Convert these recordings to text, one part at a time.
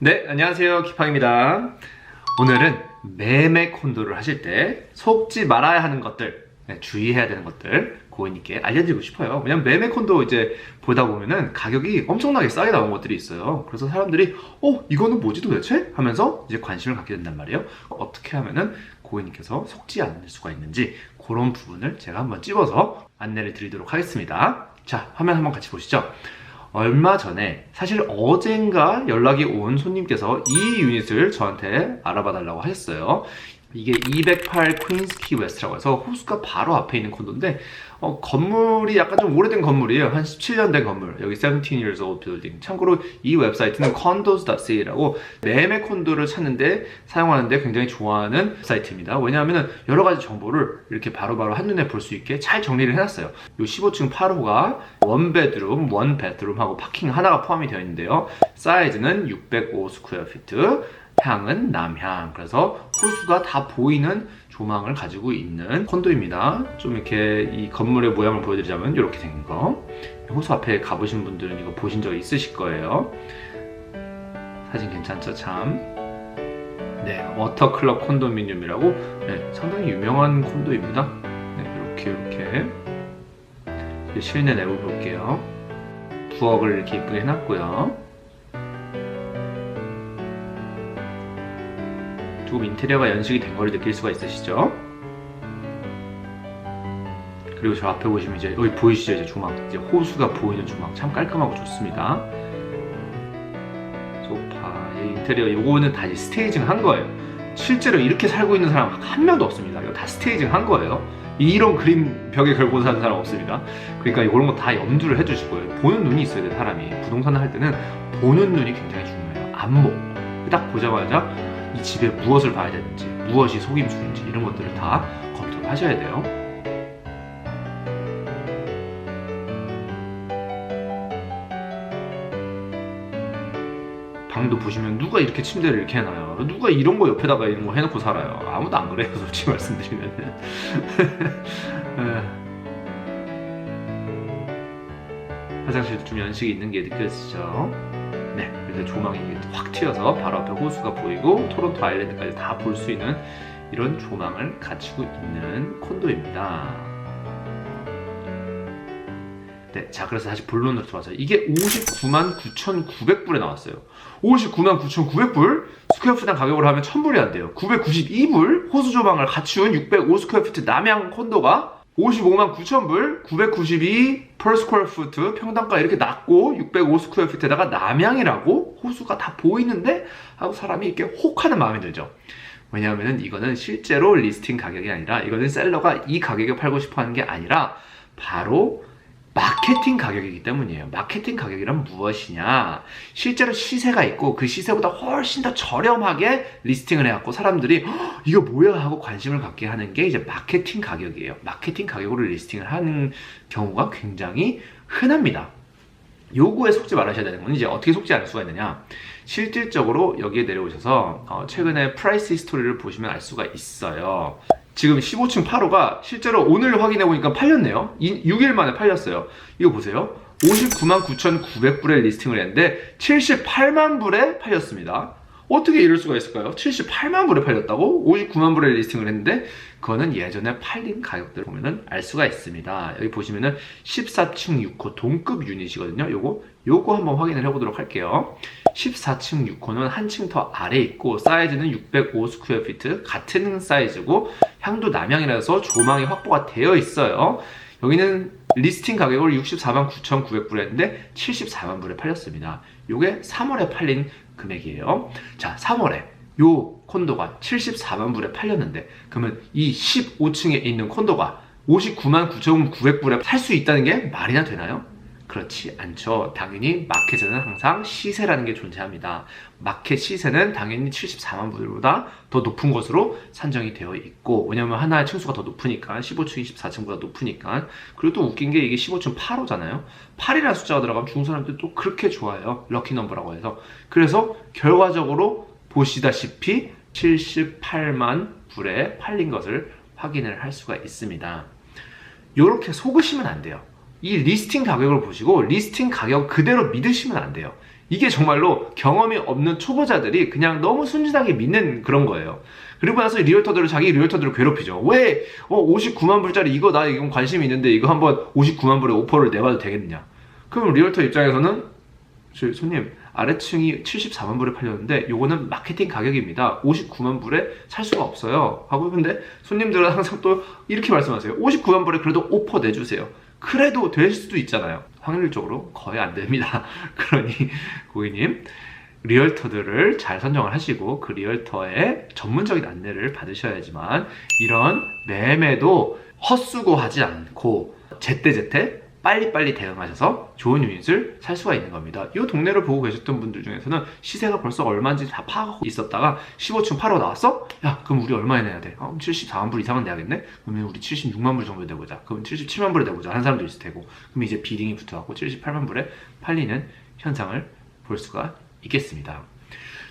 네, 안녕하세요. 키팡입니다. 오늘은 매매 콘도를 하실 때 속지 말아야 하는 것들, 네, 주의해야 되는 것들 고객님께 알려드리고 싶어요. 왜냐면 매매 콘도 이제 보다 보면은 가격이 엄청나게 싸게 나온 것들이 있어요. 그래서 사람들이 어 이거는 뭐지 도대체 하면서 이제 관심을 갖게 된단 말이에요. 어떻게 하면은 고객님께서 속지 않을 수가 있는지 그런 부분을 제가 한번 찍어서 안내를 드리도록 하겠습니다. 자, 화면 한번 같이 보시죠. 얼마 전에 사실 어젠가 연락이 온 손님께서 이 유닛을 저한테 알아봐 달라고 하셨어요. 이게 208 퀸스키 웨스트라고 해서 호수가 바로 앞에 있는 콘도인데 어, 건물이 약간 좀 오래된 건물이에요. 한 17년 된 건물. 여기 17 years old building. 참고로 이 웹사이트는 condos.ca라고 매매 콘도를 찾는데 사용하는데 굉장히 좋아하는 사이트입니다. 왜냐하면 여러 가지 정보를 이렇게 바로바로 한눈에 볼 수 있게 잘 정리를 해놨어요. 요 15층 8호가 원베드룸, 원베드룸하고 파킹 하나가 포함이 되어 있는데요. 사이즈는 605 스퀘어 피트. 향은 남향. 그래서 호수가 다 보이는 조망을 가지고 있는 콘도입니다. 좀 이렇게 이 건물의 모양을 보여드리자면 이렇게 생긴 거. 호수 앞에 가보신 분들은 이거 보신 적 있으실 거예요. 사진 괜찮죠, 참. 네, 워터클럽 콘도미늄이라고 네, 상당히 유명한 콘도입니다. 네, 이렇게 이렇게 실내 내부 볼게요. 부엌을 이렇게 이쁘게 해놨고요. 조금 인테리어가 연식이 된 걸 느낄 수가 있으시죠? 그리고 저 앞에 보시면 이제 여기 보이시죠? 이제 조망, 이제 호수가 보이는 조망 참 깔끔하고 좋습니다. 소파, 이 인테리어 요거는 다 이제 스테이징 한 거예요. 실제로 이렇게 살고 있는 사람 한 명도 없습니다. 이거 다 스테이징 한 거예요. 이런 그림 벽에 걸고 사는 사람 없습니다. 그러니까 이런 거 다 염두를 해주실 거예요. 보는 눈이 있어야 돼 사람이. 부동산을 할 때는 보는 눈이 굉장히 중요해요. 안목. 딱 보자마자 이 집에 무엇을 봐야 되는지, 무엇이 속임수인지 이런 것들을 다 검토를 하셔야 돼요. 방도 보시면 누가 이렇게 침대를 이렇게 해놔요. 누가 이런 거 옆에다가 이런 거 해놓고 살아요. 아무도 안 그래요, 솔직히 말씀드리면. 화장실도 좀 연식이 있는 게 느껴지죠. 네, 그래서 조망이 확 튀어서 바로 앞에 호수가 보이고 토론토 아일랜드까지 다 볼 수 있는 이런 조망을 갖추고 있는 콘도입니다. 네, 자 그래서 다시 본론으로 들어와서 이게 59만 9,900불에 나왔어요. 59만 9,900불 스퀘어피트 가격으로 하면 1,000불이 안 돼요. 992불 호수 조망을 갖춘 605 스퀘어피트 남양 콘도가 55만 9,000불 992 per square 평당가 이렇게 낮고 605 스퀘어피트에다가 남양이라고 호수가 다 보이는데 하고 사람이 이렇게 혹하는 마음이 들죠. 왜냐하면 이거는 실제로 리스팅 가격이 아니라 이거는 셀러가 이 가격에 팔고 싶어 하는 게 아니라 바로 마케팅 가격이기 때문이에요. 마케팅 가격이란 무엇이냐? 실제로 시세가 있고 그 시세보다 훨씬 더 저렴하게 리스팅을 해갖고 사람들이 "헉, 이거 뭐야 하고 관심을 갖게 하는 게 이제 마케팅 가격이에요. 마케팅 가격으로 리스팅을 하는 경우가 굉장히 흔합니다. 요구에 속지 말아셔야 되는 건 이제 어떻게 속지 않을 수가 있느냐? 실질적으로 여기에 내려오셔서 어, 최근에 프라이스 히스토리를 보시면 알 수가 있어요. 지금 15층 8호가 실제로 오늘 확인해 보니까 팔렸네요. 6일 만에 팔렸어요. 이거 보세요. 59만 9,900불에 리스팅을 했는데 78만 불에 팔렸습니다. 어떻게 이럴 수가 있을까요? 78만 불에 팔렸다고? 59만 불에 리스팅을 했는데 그거는 예전에 팔린 가격들을 보면은 알 수가 있습니다. 여기 보시면은 14층 6호 동급 유닛이거든요. 요거 요거 한번 확인을 해보도록 할게요. 14층 6호는 한 층 더 아래 있고 사이즈는 605 스퀘어 피트 같은 사이즈고 향도 남향이라서 조망이 확보가 되어 있어요. 여기는 리스팅 가격을 64만 9,900불 했는데 74만 불에 팔렸습니다. 요게 3월에 팔린 금액이에요. 자, 3월에 요 콘도가 74만 불에 팔렸는데 그러면 이 15층에 있는 콘도가 59만 9,900불에 살 수 있다는 게 말이나 되나요? 그렇지 않죠. 당연히 마켓에는 항상 시세라는 게 존재합니다. 마켓 시세는 당연히 74만 불보다 더 높은 것으로 산정이 되어 있고 왜냐면 하나의 층수가 더 높으니까 15층, 24층보다 높으니까 그리고 또 웃긴 게 이게 15층 8호잖아요. 8이라는 숫자가 들어가면 중국 사람들이 또 그렇게 좋아해요. 럭키 넘버라고 해서 그래서 결과적으로 보시다시피 78만 불에 팔린 것을 확인을 할 수가 있습니다. 이렇게 속으시면 안 돼요. 이 리스팅 가격을 보시고 리스팅 가격 그대로 믿으시면 안 돼요. 이게 정말로 경험이 없는 초보자들이 그냥 너무 순진하게 믿는 그런 거예요. 그리고 나서 리얼터들을 자기 리얼터들을 괴롭히죠. 왜 어, 59만 불짜리 이거 나 이건 관심이 있는데 이거 한번 59만 불에 오퍼를 내봐도 되겠느냐? 그럼 리얼터 입장에서는 저 손님 아래층이 74만 불에 팔렸는데 요거는 마케팅 가격입니다. 59만 불에 살 수가 없어요. 하고 근데 손님들은 항상 또 이렇게 말씀하세요. 59만 불에 그래도 오퍼 내주세요. 그래도 될 수도 있잖아요. 확률적으로 거의 안 됩니다. 그러니 고객님 리얼터들을 잘 선정을 하시고 그 리얼터의 전문적인 안내를 받으셔야지만 이런 매매도 헛수고하지 않고 제때제때 빨리빨리 대응하셔서 좋은 유닛을 살 수가 있는 겁니다. 이 동네를 보고 계셨던 분들 중에서는 시세가 벌써 얼마인지 다 파악하고 있었다가 15층 팔아 나왔어? 야 그럼 우리 얼마에 내야 돼? 어, 74만 불 이상은 내야겠네? 그러면 우리 76만 불 정도 내보자. 그럼 77만 불에 내보자. 한 사람도 있을 테고 그럼 이제 비딩이 붙어갖고 78만 불에 팔리는 현상을 볼 수가 있겠습니다.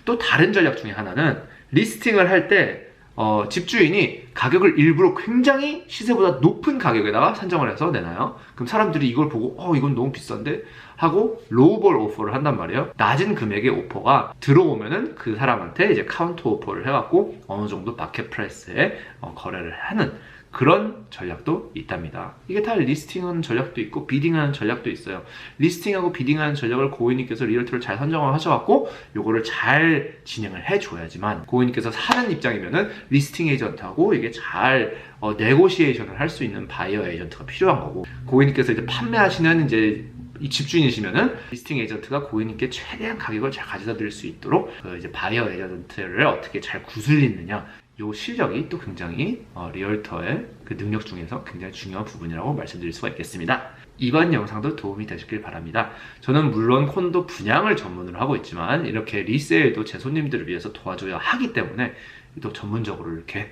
또 다른 전략 중에 하나는 리스팅을 할때 어, 집주인이 가격을 일부러 굉장히 시세보다 높은 가격에다가 산정을 해서 내놔요. 그럼 사람들이 이걸 보고 어 이건 너무 비싼데 하고 로우볼 오퍼를 한단 말이에요. 낮은 금액의 오퍼가 들어오면은 그 사람한테 이제 카운터 오퍼를 해갖고 어느 정도 마켓 프라이스에 어, 거래를 하는 그런 전략도 있답니다. 이게 다 리스팅하는 전략도 있고 비딩하는 전략도 있어요. 리스팅하고 비딩하는 전략을 고객님께서 리얼터를 잘 선정을 하셔갖고 요거를 잘 진행을 해줘야지만 고객님께서 사는 입장이면은 리스팅 에이전트하고 이게 잘 어, 네고시에이션을 할 수 있는 바이어 에이전트가 필요한 거고 고객님께서 이제 판매하시는 이제 이 집주인이시면은 리스팅 에이전트가 고객님께 최대한 가격을 잘 가져다 드릴 수 있도록 그 이제 바이어 에이전트를 어떻게 잘 구슬리느냐 요 실력이 또 굉장히 어, 리얼터의 그 능력 중에서 굉장히 중요한 부분이라고 말씀드릴 수가 있겠습니다. 이번 영상도 도움이 되셨길 바랍니다. 저는 물론 콘도 분양을 전문으로 하고 있지만 이렇게 리세일도 제 손님들을 위해서 도와줘야 하기 때문에 또 전문적으로 이렇게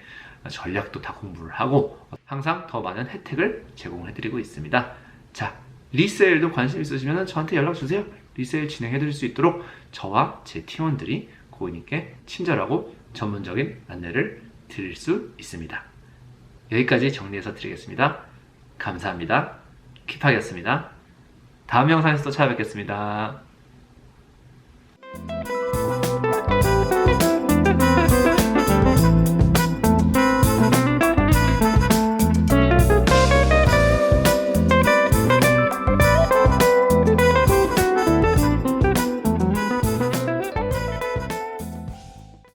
전략도 다 공부를 하고 항상 더 많은 혜택을 제공해 드리고 있습니다. 자, 리세일도 관심 있으시면 저한테 연락 주세요. 리세일 진행해 드릴 수 있도록 저와 제 팀원들이 고객님께 친절하고 전문적인 안내를 드릴 수 있습니다. 여기까지 정리해서 드리겠습니다. 감사합니다. 킵하겠습니다. 다음 영상에서 또 찾아뵙겠습니다.